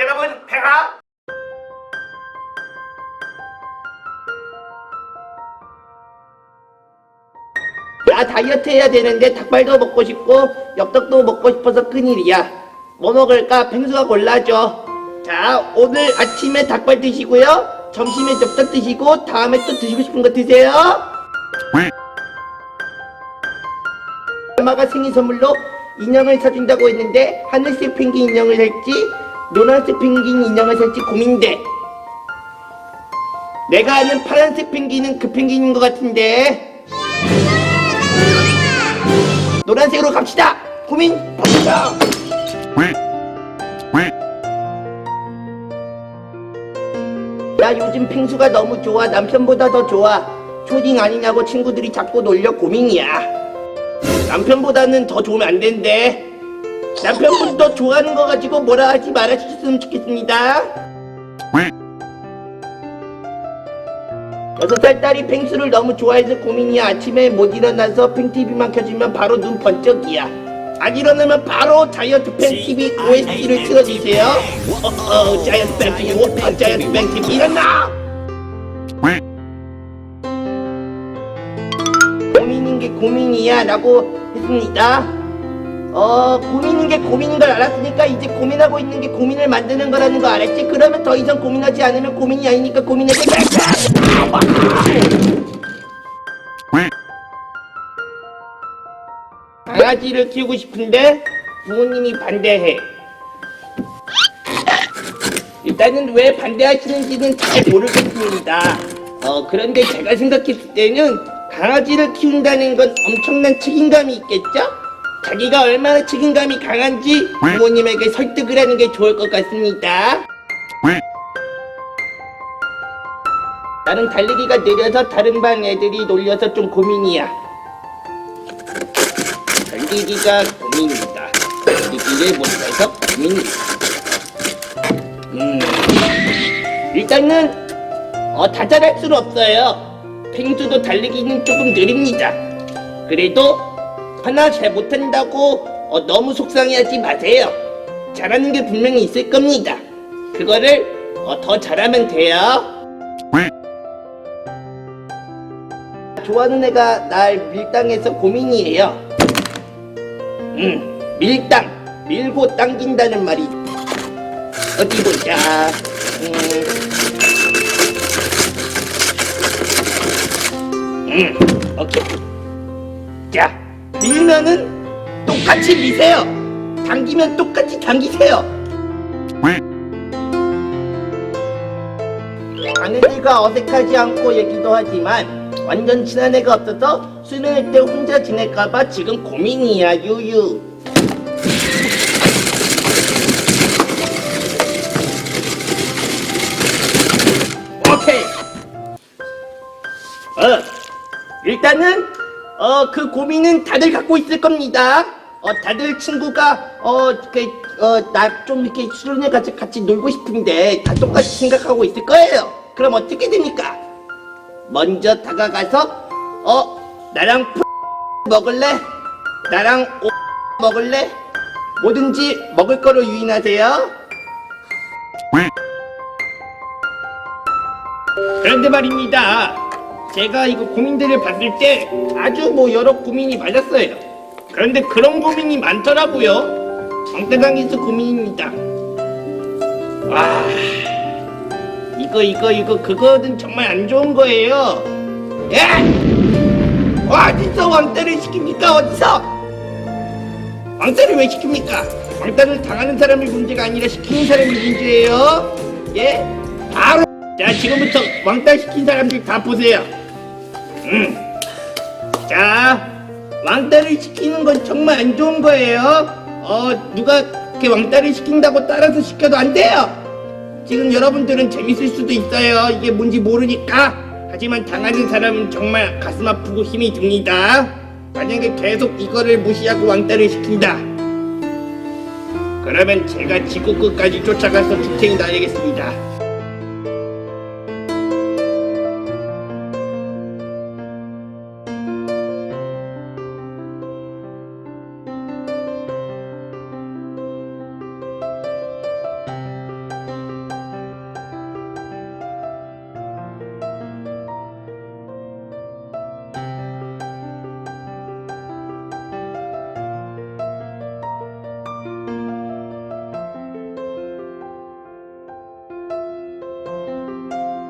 여러분 팽아 나 다이어트 해야 되는데 닭발도 먹고 싶고 엽떡도 먹고 싶어서 큰일이야. 뭐 먹을까? 펭수가 골라줘. 자, 오늘 아침에 닭발 드시고요. 점심에 엽떡 드시고 다음에 또 드시고 싶은 거 드세요. 엄마가 생일 선물로 인형을 사준다고 했는데 하늘색 펭귄 인형을 살지 노란색 펭귄 인형을 살지 고민돼. 내가 아는 파란색 펭귄은 그 펭귄인 것 같은데. 노란색으로 갑시다. 고민 갑시다. 나 요즘 펭수가 너무 좋아. 남편보다 더 좋아. 초딩 아니냐고 친구들이 자꾸 놀려 고민이야. 남편보다는 더 좋으면 안 된대. 남편분 더 좋아하는 거 가지고 뭐라 하지 말아주셨으면 좋겠습니다. 여섯 살 딸이 펭수를 너무 좋아해서 고민이야. 아침에 못 일어나서 팽TV만 켜주면 바로 눈 번쩍이야. 안 일어나면 바로 자이언트 팽TV OST를 틀어주세요. 어, 어, 자이언트 팽TV, 어, 자이언트 팽TV 일어나! 고민인 게 고민이야 라고 했습니다. 어, 고민인 게 고민인 걸 알았으니까 이제 고민하고 있는 게 고민을 만드는 거라는 거 알았지? 그러면 더 이상 고민하지 않으면 고민이 아니니까 고민하지! 강아지를 키우고 싶은데 부모님이 반대해. 일단은 왜 반대하시는지는 잘 모르겠습니다. 어, 그런데 제가 생각했을 때는 강아지를 키운다는 건 엄청난 책임감이 있겠죠? 자기가 얼마나 책임감이 강한지 부모님에게 설득을 하는 게 좋을 것 같습니다. 나는 달리기가 느려서 다른 반 애들이 놀려서 좀 고민이야. 달리기가 고민이다. 달리기를 못해서 고민이다. 음, 일단은 어, 다 잘할 수는 없어요. 펭수도 달리기는 조금 느립니다. 그래도 하나 잘 못한다고 어, 너무 속상해하지 마세요. 잘하는 게 분명히 있을 겁니다. 그거를 어, 더 잘하면 돼요. 좋아하는 애가 날 밀당해서 고민이에요. 음, 밀당, 밀고 당긴다는 말이 어디 보자. 음, 음, 오케이. 자, 밀면은 똑같이 미세요. 당기면 똑같이 당기세요. 이가 어색하지 않고 얘기도 하지만 완전 친한 애가 없어서 수능할 때 혼자 지낼까봐 지금 고민이야 유유. 오케이. 어, 일단은 어 그 고민은 다들 갖고 있을 겁니다. 어 다들 친구가 어 그 어 나 좀 이렇게 수련회 같이 같이 놀고 싶은데 다 똑같이 생각하고 있을 거예요. 그럼 어떻게 됩니까? 먼저 다가가서 어 나랑 먹을래? 나랑 오 먹을래? 뭐든지 먹을 거로 유인하세요. 그런데 말입니다. 제가 이거 고민들을 봤을 때 아주 뭐 여러 고민이 많았어요. 그런데 그런 고민이 많더라고요. 왕따당해서 고민입니다. 와, 이거 이거 이거 그거는 정말 안 좋은 거예요. 예? 어디서 왕따를 시킵니까? 어디서? 왕따를 왜 시킵니까? 왕따를 당하는 사람이 문제가 아니라 시키는 사람이 문제예요. 예? 바로 자 지금부터 왕따 시킨 사람들 다 보세요. 음. 자 왕따를 시키는 건 정말 안 좋은 거예요. 어 누가 이렇게 왕따를 시킨다고 따라서 시켜도 안 돼요. 지금 여러분들은 재밌을 수도 있어요. 이게 뭔지 모르니까. 하지만 당하는 사람은 정말 가슴 아프고 힘이 듭니다. 만약에 계속 이거를 무시하고 왕따를 시킨다. 그러면 제가 지구 끝까지 쫓아가서 주택이 나야겠습니다.